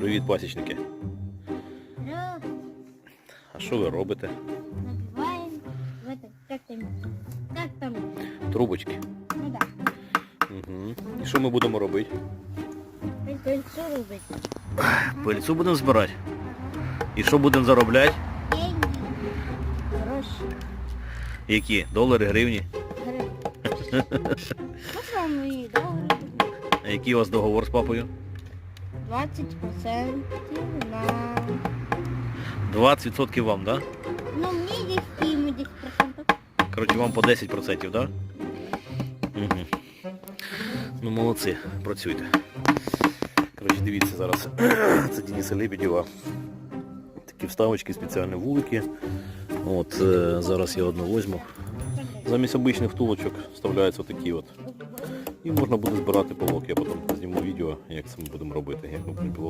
Привіт, пасічники. Раз, А що ви робите? набиваем в это, как там, как там, Трубочки. ну да, Угу. І що ми будемо робити? пыльцу рубить. Пильцю будемо збирати. І що будемо заробляти? Деньги, гроши, Які? Долари, гривні? гроши. Ну, что мы доллары А який у вас договор з папою? 20% на... 20% вам, так? Да? Ну, мне 10, ему 10%. Коротше, вам по 10%, так? Да? Угу. Ну, молодці, працюйте. Коротше, дивіться зараз. Це Дениса Лебедєва. Такі вставочки, спеціальні вулики. От, е, зараз я одну возьму. Замість обичних втулочок вставляються такі от. І можна буде збирати пилок. Я потім зніму відео, як це ми будемо робити, як ми будемо пилок